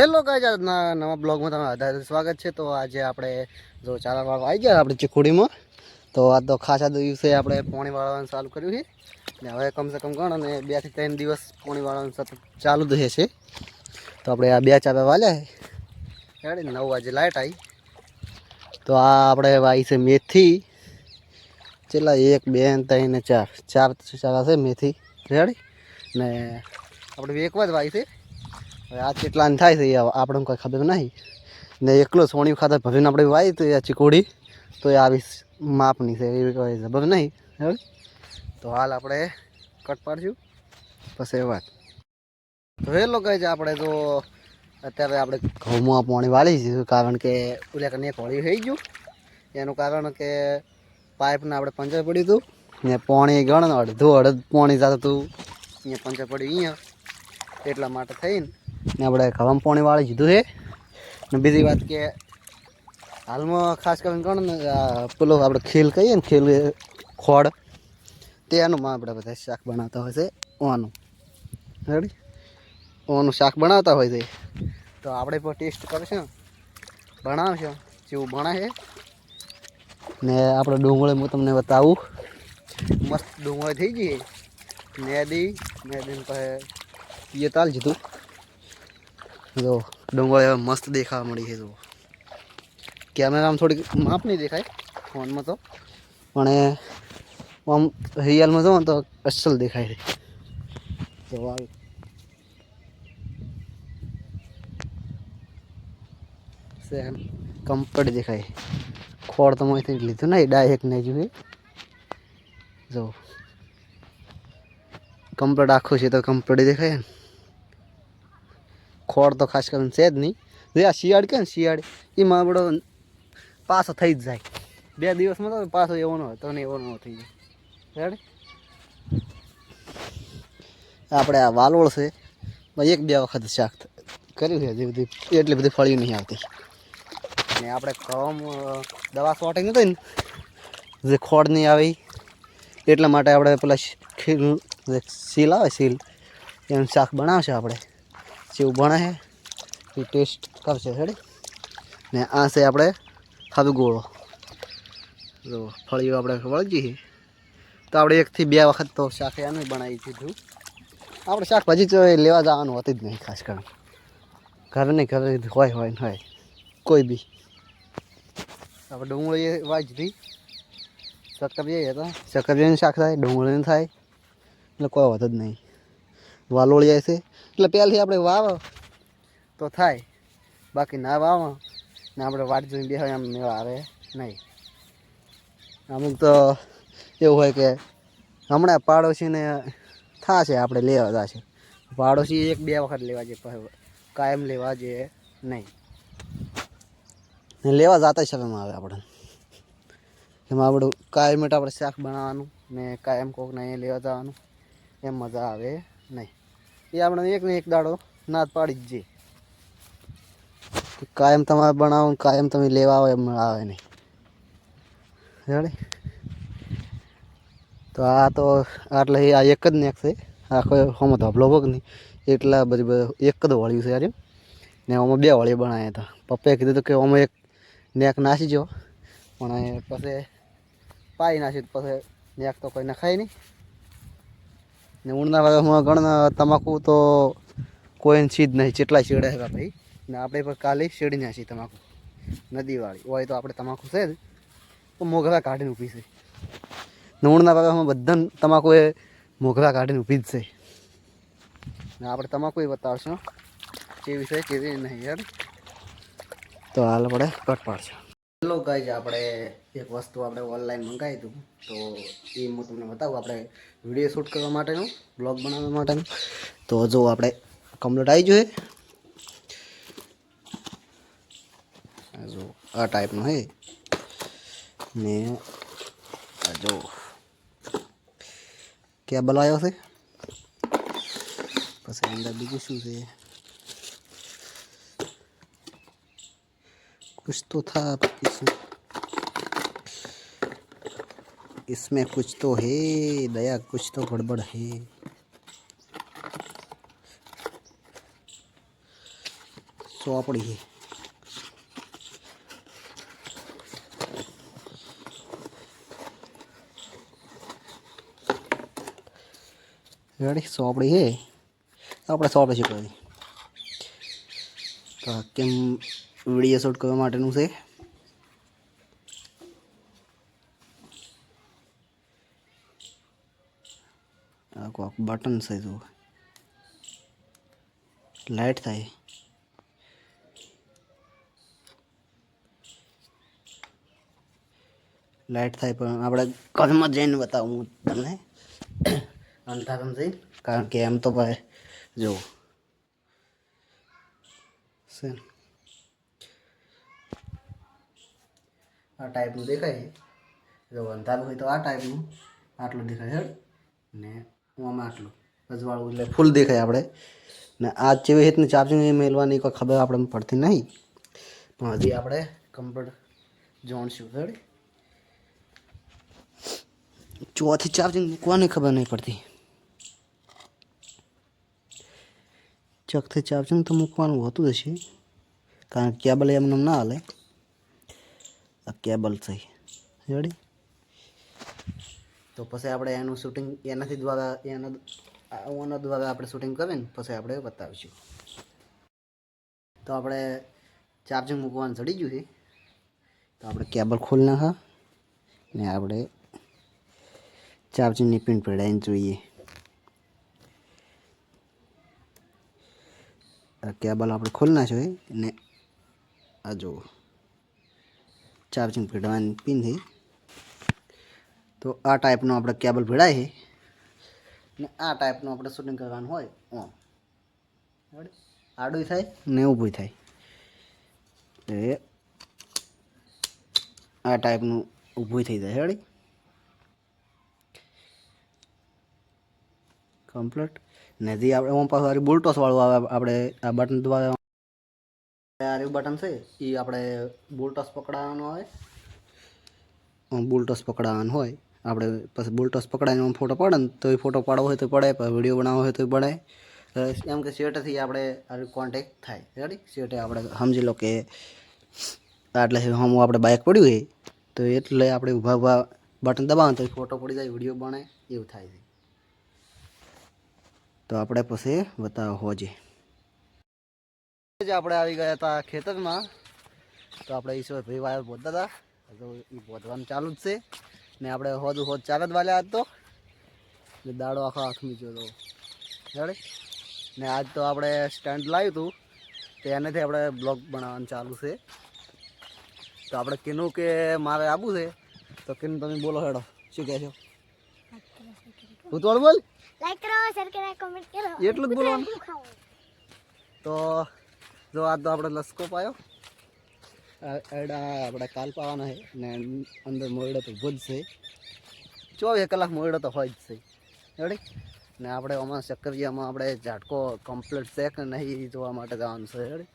Hello આજના નવા બ્લોગમાં તમારું વધારે સ્વાગત છે. તો આજે આપણે જો ચાલાવાળો આવી ગયા આપણે ચીખુડીમાં, તો આ તો ખાસા દિવસે આપણે પોણી વાળવાનું ચાલુ કર્યું છે. ને હવે કમસે કમ ગણ અને બેથી ત્રણ દિવસ પોણી વાળવાનું સતત ચાલુ જ છે તો આપણે આ બે ચાપા વાલ્યા છે. નવ વાગે લાઇટ આવી. તો આ આપણે વાઈ છે મેથી. છેલ્લા એક, બે ત્રણ ને ચાર. ચાર ચારા છે મેથી. રેડી? ને આપણે એક જ વાઈ છે. હવે આ ચેટલાને થાય છે એ આપણને કોઈ ખબર નહીં. ને એકલો સોણી ખાતર ભરીને આપણે વાવી તો એ ચીકોડી, તો એ આવી માપની છે, એવી કોઈ જબર નહીં હવે તો હાલ આપણે કટ પાડશું. પછી વાત. તો એ લોકો છે આપણે તો અત્યારે આપણે ઘઉંમાં પાણી વાળી છે કારણ કે ઓલા કને હોળી થઈ ગયું. એનું કારણ કે પાઇપને આપણે પંચર પડ્યું હતું. ને પાણી ગણ અડધું અડધ પાણી જતું હતું. અહીંયા પંચર પડ્યું અહીંયા. એટલા માટે થઈને ને આપણે ગરમ પાણી વાળી દીધું છે. ને બીજી વાત કે હાલમાં ખાસ કરીને કોણ ને પેલો આપણે ખીલ કહીએ ને, ખીલ ખોડ, તેનું માં આપણે બધા શાક બનાવતા હોય છે ઓનું રેડી? ઓનું શાક બનાવતા હોય છે. તો આપણે પણ ટેસ્ટ કરશું. બનાવશું. જેવું છે. ને આપણે ડુંગળી હું તમને બતાવું. મસ્ત ડુંગળી થઈ ગઈ. મેદી મેદી પછી એ તાલ જીધું જો, ડુંગળી હવે મસ્ત દેખાવા મળી છે, જુઓ. કેમેરામાં થોડીક માપ નહીં દેખાય ફોનમાં તો. પણ આમ રિયલમાં ને તો અસલ દેખાય છે. તો સેમ કમ્ફર્ટ દેખાય ખોળ તો મોંથી લીધું ને એ ડાયરેક્ટ નહીં જોઈએ જો. કમ્પ્લેટ આખું છે તો કમ્પ્લેટ દેખાય ને? ખોળ તો ખાસ કરીને છે જ નહીં. જે આ શિયાળ કે ને શિયાળ એમાં આપણો પાછો થઈ જ જાય. બે દિવસમાં તો પાછો એવો ન તો ને એવો ન થઈ જાય. આપણે આ વાલોળ છે એક બે વખત શાક કર્યું છે બધી, એટલી બધી ફળી નહીં આવતી. ને આપણે કમ દવા સોટી નથી ને, જે ખોડ નહીં આવી એટલા માટે આપણે પેલા જે સીલ આવે સીલ એનું શાક બનાવશે આપણે. જેવું ભણે છે એ ટેસ્ટ કરશે હેડી ને આ છે આપણે ખાધું ગોળો. જો, ફળીઓ આપણે વળગી છે. તો આપણે એકથી બે વખત તો શાક એનું બનાવી દીધું. આપણે શાકભાજી તો લેવા જવાનું હોતી જ નહીં, ખાસ કરીને. ઘરે નહીં ઘરે હોય હોય ને હોય. કોઈ બી. આપણે ડુંગળી વાજતી સક્કરિયા હતા. સક્કરિયાનું શાક થાય, ડુંગળીનું થાય. એટલે કોઈ હોત જ નહીં. વાલોળી છે. એટલે પહેલાંથી આપણે વાવ તો થાય. બાકી ના વાવ ને આપણે વાટ જોઈને બે એમ મેળા આવે નહીં. અમુક તો એવું હોય કે હમણાં પાડોશીને થશે, આપણે લેવા જશે. પાડોશી એક બે વખત લેવા જઈએ કાયમ લેવા જઈએ નહીં. લેવા જતા સમયમાં આવે આપણે એમાં આપણું કાયમ આપણે શાક બનાવવાનું ને કાયમ કોકને અહીંયા લેવા જવાનું, એમ મજા આવે નહીં. એ આપણે એક ને એક દાડો ના પાડી જ જે કાયમ તમારે બનાવો કાયમ તમે લેવા આવો એમ આવે નહીં. તો આ તો આટલે આ એક જ નેક છે. આખો હમ ધબલો ભોગ નહીં. એટલા બધી એક જ વળ્યું છે આજે ને આમાં બે વળી બનાવ્યા હતા. પપ્પાએ કીધું હતું કે આમાં એક નેક નાસી જો પણ પછી પાઈ નાસી પછી નેક તો કોઈ નખાય નહીં. ને ઉણના ભાગમાં ગણ તમાકુ તો કોઈ સીધ નહીં, જેટલા શેડે છે ભાઈ. ને આપણે પણ કાલે શેડી નાખી તમાકુ. નદીવાળી. હોય તો આપણે તમાકુ છે જ. તો મોઘરા કાઢીને ઊભી છે. ઉણના ભાગમાં બધા તમાકુ એ મોઘરા કાઢીને ઊભી જ છે. ને આપણે તમાકુ એ બતાવશું. કેવી છે, કેવી નહીં, યાર. તો હાલ આપણે કટ પાડશું. હેલો ગાઈઝ આપણે એક વસ્તુ આપણે ઓનલાઈન મંગાવી હતું, તો એ હું તમને બતાવું. આપણે વીડિયો શૂટ કરવા માટેનું બ્લોગ બનાવવા માટેનું. તો જો આપણે કમ્પ્લેટ આવી જોઈએ જો, આ ટાઈપનું હે. ને જો. કેબલ આવ્યો છે? પછી અંદર બીજું શું છે? कुछ तो था इसमें इसमें कुछ तो है दया कुछ तो गड़बड़ है ચોપડી છે રેડી ચોપડી છે આપણે ચોપડી શીખવાની તો આ કેમ વીડિયો શૂટ કરવા માટેનું છે. આ કોક બટન છે જો. લાઈટ થાય. લાઇટ થાય પણ આપણે ઘરમાં જઈને બતાવું હું તમને. અંધારામાં જઈને કારણ કે એમ તો ભાઈ, જો. છે આ ટાઈપનું દેખાય જો અંધારું હોય તો આ ટાઈપનું આટલું દેખાય ને આમાં આટલું અજવાળું એટલે ફૂલ દેખાય આપણે. ને આ જેવી રીતની ચાર્જિંગ મેળવાની કોઈ ખબર આપણે પડતી નહીં. પણ હજી આપણે કમ્પ્યુટર જોણશું હેડ. ચોથી ચાર્જિંગ મૂકવાની ખબર નહીં પડતી. ચકથી ચાર્જિંગ તો મૂકવાનું હોતું જ હશે. કારણ કે કેબલ એમને ના હાલે. આ કેબલ છે. રેડી? તો પછી આપણે એનું શૂટિંગ એનાથી દ્વારા, એના આ ઓનર દ્વારા આપણે શૂટિંગ કરીને પછી આપણે બતાવીશું. તો આપણે ચાર્જિંગ મૂકવાનું ચડી ગયું છે. તો આપણે કેબલ ખોલી નાખા ને આપણે ચાર્જિંગની પિન પડાવીને જોઈએ. આ કેબલ આપણે ખોલી નાખ્યો ને આ જુઓ. ચાર્જિંગ ભીડવાની પિન તો આ ટાઈપનો આપણે કેબલ ભીડાય છે ને આ ટાઈપનું આપણે શૂટિંગ કરવાનું હોય ઓમ. આડું થાય ને ઊભું થાય. એ આ ટાઈપનું ઊભું થઈ જાય હેડી કમ્પ્લીટ ને જે આપણે ઓમ પાછું હારી બુલટોસ વાળું આવે, આપણે આ બટન દ્વારા આ રહ્યું બટન છે એ આપણે બોલ્ટસ પકડાવવાનો હોય. બોલ્ટસ પકડાવવાનો હોય. આપણે પછી બોલ્ટસ પકડાવીને ફોટો પડે ને તો એ ફોટો પાડવો હોય તો પડે પછી વીડિયો બનાવવો હોય તો પડે એમ કે શેટેથી આપણે કોન્ટેક થાય. રેડી શેટે આપણે સમજી લો કે એટલે હમ આપણે બાઇક પડ્યું હોય તો એટલે આપણે ઊભા ઊભા બટન દબાવો તો ફોટો પડી જાય વીડિયો બને, એવું થાય છે. તો આપણે પછી બતાવો હોજે જ આપણે આવી ગયા હતા ખેતરમાં. તો આપણે ઈશ્વરભાઈ વાયર બોધતા હતા. તો એ બોધવાનું ચાલુ જ છે. ને આપણે હોદ હોદ ચાલ જ વાલ્યા હતો ને દાડો આખો આખમી ગયો હતો. ને આજ તો આપણે સ્ટેન્ડ લાવ્યું હતું. તો એનાથી આપણે બ્લોગ બનાવવાનું ચાલુ છે. તો આપણે કીનું કે મારે આવવું છે. તો કીનું તમે બોલો હેડો. શું કહે છો? બોલ. લાઈક કરો શેર કરો કમેન્ટ કરો. એટલું જ બોલવાનું. તો જો આ તો આપણે લસકો પાયો. એડા આપણે કાલ પાવાના છે ને અંદર મોયડો તો ભૂજ છે. ચોવીસ કલાક મોયડો તો હોય જ છે. રેડી? ને આપણે આમાં ચક્કરિયામાં આપણે ઝાટકો કમ્પ્લીટ છે કે નહીં જોવા માટે જવાનું છે. રેડી?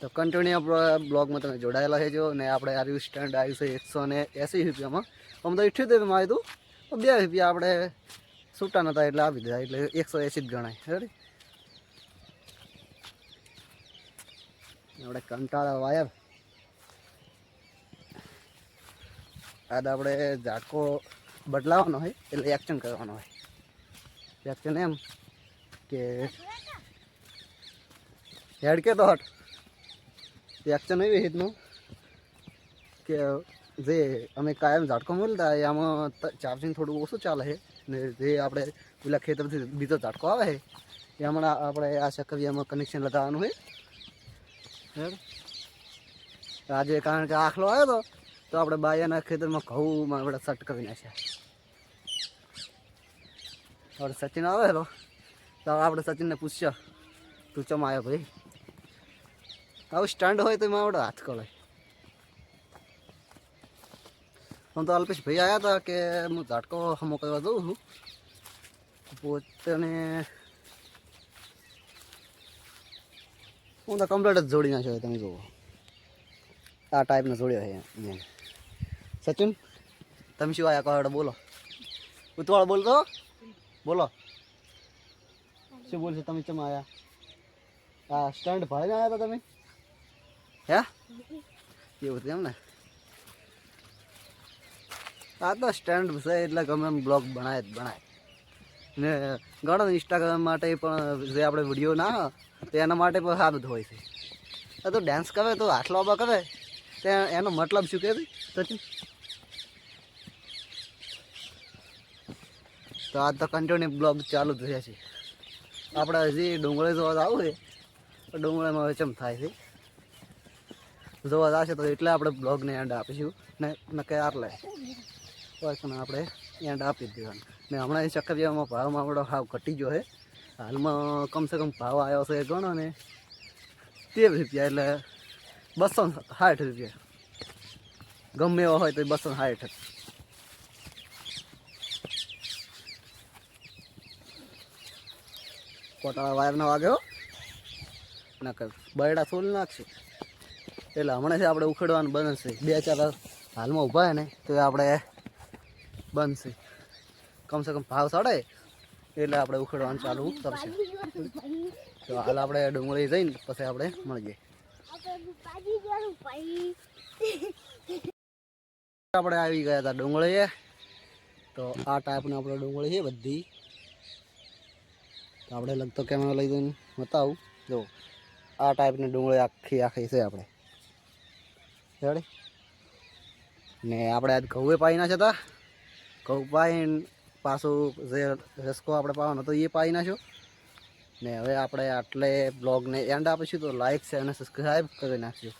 તો કન્ટિન્યુ બ્લોગમાં તમે જોડાયેલા રહેજો ને આપણે આ સ્ટેન્ડ આવ્યું છે એકસો ને એંસી રૂપિયામાં. આમ તો ઇઠ્યોતેરમાં આવ્યું હતું. બે રૂપિયા આપણે છૂટા નતા એટલે આવી દીધા એટલે એકસો એસી જ ગણાય. રેડી? આપણે કંટાળા વાયર આજ આપણે ઝાટકો બદલાવાનો હોય, એટલે એક્શન કરવાનો હોય. એક્શન એમ કે હેડ કે હટ એક્શન એવી રીતનું કે જે અમે કાયમ ઝાટકો મળતા એ આમાં ચાર્જિંગ થોડું ઓછું ચાલે છે. ને જે આપણે પેલા ખેતરથી બીજો ઝાટકો આવે છે, એ હમણાં આપણે આ સકરિયામાં કનેક્શન લગાવવાનું છે. આજે કારણ કે આખલો આવ્યો હતો તો આપણે બાયાના ખેતરમાં ઘઉંમાં આપણે સટ કરી નાખ્યા. આપણે સચિન આવેલો તો આપણે સચિનને પૂછ્યો, તું ચમ આવ્યો ભાઈ? આવું સ્ટન્ડ હોય તો એમાં આપણે હાથ કળે આમ તો અલ્પેશ ભાઈ આવ્યા હતા કે હું ઝાટકો હમો કરવા જઉં છું. પોતાને હું તો કમ્પ્લેટ જ જોડી નાખ્યો તમે જુઓ. આ ટાઈપનો જોડ્યો છે અહીંયા સચિન, તમે શું આવ્યા કહો બોલો. ઉતવાળ બોલતો બોલો. શું બોલશે તમે, ચમ આવ્યા આ સ્ટન્ટ ભાડીને આવ્યા હતા તમે? હે? એવું હતું એમ ને? આ તો સ્ટેન્ડ છે, એટલે ગમે એમ બ્લોગ બનાય જ બનાય. ને ઘણો ઇન્સ્ટાગ્રામ માટે પણ જે આપણે વીડિયો ના એના માટે પણ સારું હોય છે. આ તો ડાન્સ કરે, તો આટલો આબા કરે. તે એનો મતલબ શું કે સચિન? તો આ તો કન્ટિન્યુ બ્લોગ ચાલુ થયા છે આપણે હજી ડુંગળી જોવા આવું છે ડુંગળીમાં હવે ચમ થાય છે? જોવા જશે તો એટલે આપણે બ્લોગને એન્ડ આપીશું. ને નકે આટલે. બસ આપણે એન્ડ આપી દેવાનું. ને હમણાં એ ચક્કરિયામાં ભાવમાં આપણો ભાવ ઘટી ગયો છે. હાલમાં કમસે કમ ભાવ આવ્યો છે ગણો ને તેર રૂપિયા એટલે બસો સાઠ રૂપિયા. ગમે એવો હોય તો બસો સાઠ. કોટાળા વાયરના વાગ્યો. નકર બરડા સોલ નાખશે. એટલે હમણાંથી આપણે ઉખેડવાનું બનશે બે ચાર હાલમાં ઊભા ને, તો એ આપણે બનશે કમસે કમ ભાવ ચડે એટલે આપણે ઉખેડવાનું ચાલુ કરશે. તો હાલ આપણે ડુંગળી જઈને પછી આપણે મળીએ. આપણે આવી ગયા હતા ડુંગળીએ. તો આ ટાઈપની આપણે ડુંગળી છે બધી. આપણે લગતો કેમેરા લઈ જઈને બતાવું. જો, આ ટાઈપની ડુંગળી આખી આખી છે આપણે. ને આપણે આજ ઘઉં પાઈ નાખ્યા હતા. ઘઉં પાઈને પાછું જે રસકો આપણે પાવાનો હતો એ પાઈ નાખ્યો. ને હવે આપણે આટલે બ્લોગને એન્ડ આપીશું, તો લાઇક છે અને સબસ્ક્રાઈબ કરી નાખજો.